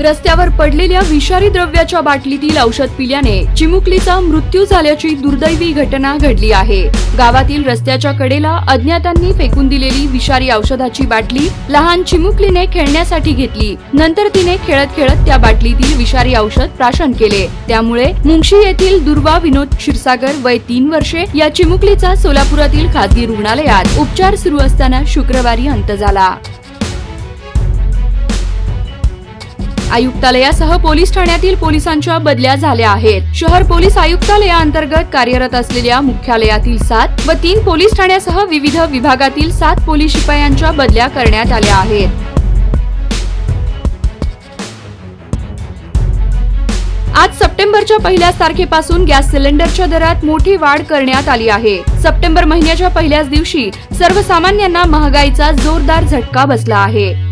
रस्त्यावर पडलेल्या विषारी द्रव्याच्या बाटलीतील औषध पिल्याने चिमुकलीचा मृत्यू झाल्याची दुर्दैवी घटना घडली आहे. गावातील रस्त्याच्या कडेला अज्ञातांनी फेकून दिलेली विषारी औषधाची बाटली लहान चिमुकलीने खेळण्यासाठी घेतली. नंतर तिने खेळत खेळत त्या बाटलीतील विषारी औषध प्राशन केले. त्यामुळे मुंगशी येथील दुर्वा विनोद क्षीरसागर वय तीन वर्षे या चिमुकलीचा सोलापुरातील खासगी रुग्णालयात उपचार सुरू असताना शुक्रवारी अंत झाला. आयुक्तालयासह पोलीस ठाण्यातील पोलिसांच्या बदल्या झाल्या आहेत. शहर पोलीस आयुक्तालयाअंतर्गत कार्यरत असलेल्या मुख्यालयातील सात व तीन पोलीस ठाण्यासह विविध विभागातील सात पोलीस शिपायांच्या बदल्या करण्यात आल्या आहेत. आज सप्टेंबरच्या पहिल्याच तारखेपासून गॅस सिलेंडरच्या दरात मोठी वाढ करण्यात आली आहे. सप्टेंबर महिन्याच्या पहिल्याच दिवशी सर्वसामान्यांना महागाईचा जोरदार झटका बसला आहे.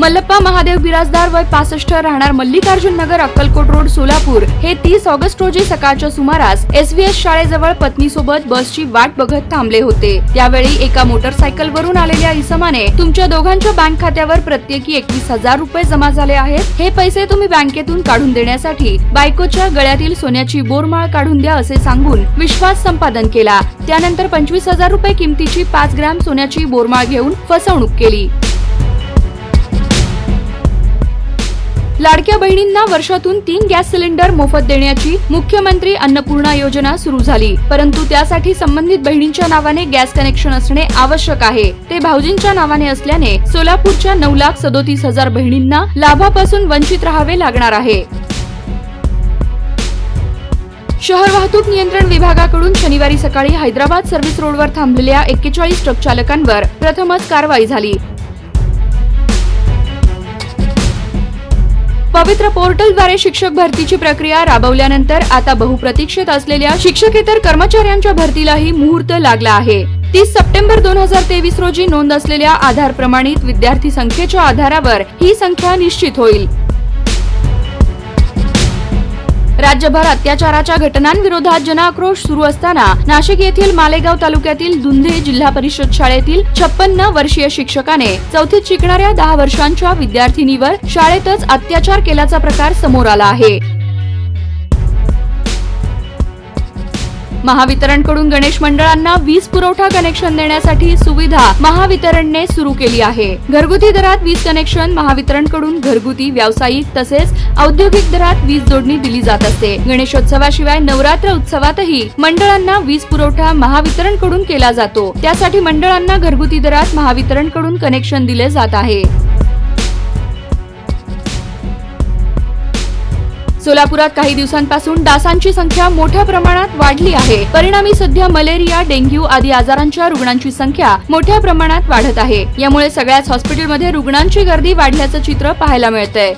मल्लप्पा महादेव बिराजदार वय पासष्ट राहणार मल्लिकार्जुन नगर अक्कलकोट रोड सोलापूर. हे तीस ऑगस्ट रोजी सकाळच्या सुमारास एस वी एस शाळेजवळ पत्नीसोबत बसची वाट बघत थांबले होते. त्यावेळी एका मोटरसायकलवरून आलेल्या इसमाने तुमच्या दोघांच्या बँक खात्यावर प्रत्येकी एकवीस हजार रुपये जमा झाले आहेत. हे पैसे तुम्ही बँकेतून काढून देण्यासाठी बायकोच्या गळ्यातील सोन्याची बोरमाळ काढून द्या असे सांगून विश्वास संपादन केला. त्यानंतर पंचवीस हजार रुपये किमतीची पाच ग्रॅम सोन्याची बोरमाळ घेऊन फसवणूक केली. लाडक्या बहिणींना वर्षातून तीन गॅस सिलेंडर मोफत देण्याची मुख्यमंत्री अन्नपूर्णा योजना सुरू झाली. परंतु त्यासाठी संबंधित बहिणींच्या नावाने गॅस कनेक्शन असणे आवश्यक आहे. ते भाऊजींच्या नावाने असल्याने सोलापूरच्या नऊ लाख सदोतीस हजार बहिणींना लाभापासून वंचित राहावे लागणार आहे. शहर वाहतूक नियंत्रण विभागाकडून शनिवारी सकाळी हैदराबाद सर्व्हिस रोडवर थांबलेल्या एक्केचाळीस ट्रक चालकांवर प्रथमच कारवाई झाली. पवित्र पोर्टलद्वारे शिक्षक भरतीची प्रक्रिया राबवल्यानंतर आता बहुप्रतीक्षित असलेल्या शिक्षकेतर कर्मचाऱ्यांच्या भरतीलाही मुहूर्त लागला आहे. तीस सप्टेंबर दोन हजार तेवीस रोजी नोंद असलेल्या आधार प्रमाणित विद्यार्थी संख्येच्या आधारावर ही संख्या निश्चित होईल. राज्यभर अत्याचाराच्या घटनांविरोधात जनआक्रोश सुरू असताना नाशिक येथील मालेगाव तालुक्यातील दुंधे जिल्हा परिषद शाळेतील छप्पन्न वर्षीय शिक्षकाने चौथीत शिकणाऱ्या दहा वर्षांच्या विद्यार्थिनीवर शाळेतच अत्याचार केल्याचा प्रकार समोर आला आहे. महावितरणकडून गणेश मंडळांना वीज पुरवठा कनेक्शन देण्यासाठी सुविधा महावितरणने सुरू केली आहे. घरगुती दरात वीज कनेक्शन महावितरणकडून घरगुती व्यावसायिक तसेच औद्योगिक दरात वीज जोडणी दिली जात असते. गणेशोत्सवाशिवाय नवरात्र उत्सवातही मंडळांना वीज पुरवठा महावितरणकडून केला जातो. त्यासाठी मंडळांना घरगुती दरात महावितरणकडून कनेक्शन दिले जात आहे. सोलापुरात काही दिवसांपासून डासांची संख्या मोठ्या प्रमाणात वाढली आहे. परिणामी सध्या मलेरिया डेंग्यू आदी आजारांच्या रुग्णांची संख्या मोठ्या प्रमाणात वाढत आहे. यामुळे सगळ्याच हॉस्पिटलमध्ये रुग्णांची गर्दी वाढल्याचं चित्र पाहायला मिळतंय.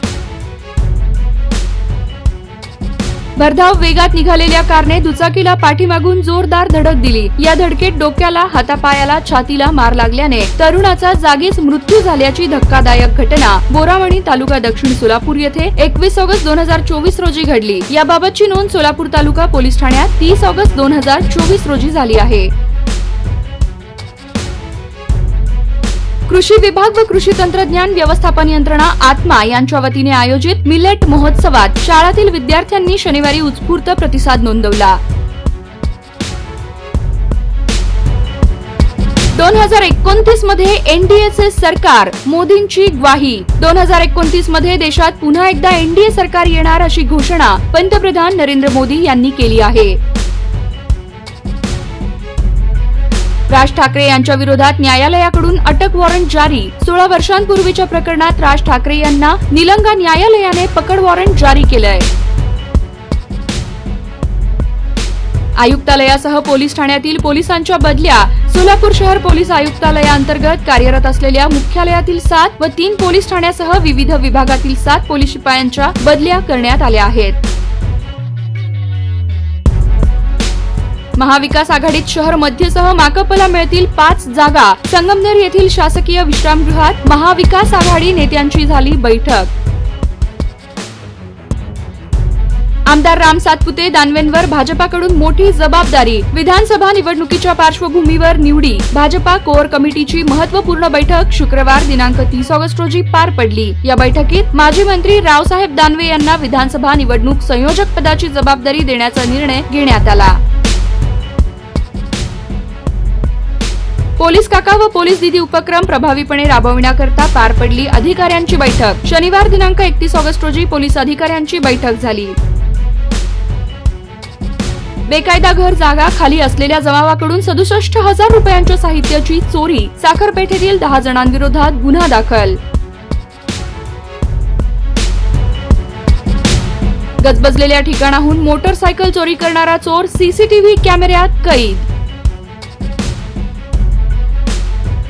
भरधाव वेगात निघालेल्या कारने दुचाकीला पाठीमागून जोरदार धडक दिली. या धडकेत डोक्याला हातापायाला छातीला मार लागल्याने तरुणाचा जागीच मृत्यू झाल्याची धक्कादायक घटना बोरावणी तालुका दक्षिण सोलापूर येथे एकवीस ऑगस्ट दोन हजार चोवीस रोजी घडली. याबाबतची नोंद सोलापूर तालुका पोलीस ठाण्यात तीस ऑगस्ट दोन हजार चोवीस रोजी झाली आहे. कृषी विभाग व कृषी तंत्रज्ञान व्यवस्थापन यंत्रणा आत्मा यांच्या वतीने आयोजित मिलेट महोत्सवात शाळातील विद्यार्थ्यांनी शनिवारी उत्स्फूर्त प्रतिसाद नोंदवला. दोन हजार एकोणतीसमध्ये एनडीएचे सरकार मोदींची ग्वाही. दोन हजार एकोणतीसमध्ये देशात पुन्हा एकदा एनडीए सरकार येणार अशी घोषणा पंतप्रधान नरेंद्र मोदी यांनी केली आहे. राज ठाकरे यांच्या विरोधात न्यायालयाकडून अटक वॉरंट जारी. सोळा वर्षांपूर्वीच्या प्रकरणात राज ठाकरे यांना निलंगा न्यायालयाने पकड वॉरंट जारी केलंय. आयुक्तालयासह पोलीस ठाण्यातील पोलिसांच्या बदल्या सोलापूर शहर पोलीस आयुक्तालयाअंतर्गत कार्यरत असलेल्या मुख्यालयातील सात व तीन पोलीस ठाण्यासह विविध विभागातील सात पोलीस शिपायांच्या बदल्या करण्यात आल्या आहेत. महाविकास आघाडीत शहर मध्यसह माकपला मिळतील पाच जागा. संगमनेर येथील शासकीय विश्रामगृहात महाविकास आघाडी नेत्यांची झाली बैठक. आमदार राम सातपुते दानवेंवर भाजपाकडून मोठी जबाबदारी. विधानसभा निवडणुकीच्या पार्श्वभूमीवर निवडी. भाजपा कोअर कमिटीची महत्त्वपूर्ण बैठक शुक्रवार दिनांक तीस ऑगस्ट रोजी पार पडली. या बैठकीत माजी मंत्री रावसाहेब दानवे यांना विधानसभा निवडणूक संयोजक पदाची जबाबदारी देण्याचा निर्णय घेण्यात आला. पोलीस काका व पोलीस दिदी उपक्रम प्रभावीपणे राबविण्याकरता पार पडली अधिकाऱ्यांची बैठक. शनिवार दिनांक एकतीस ऑगस्ट रोजी पोलीस अधिकाऱ्यांची बैठक झाली. बेकायदा घर जागा खाली असलेल्या जमावाकडून सदुसष्ट हजार रुपयांच्या साहित्याची चोरी साखरपेठेतील दहा जणांविरोधात गुन्हा दाखल. गजबजलेल्या ठिकाणाहून मोटरसायकल चोरी करणारा चोर सीसीटीव्ही कॅमेऱ्यात कैद.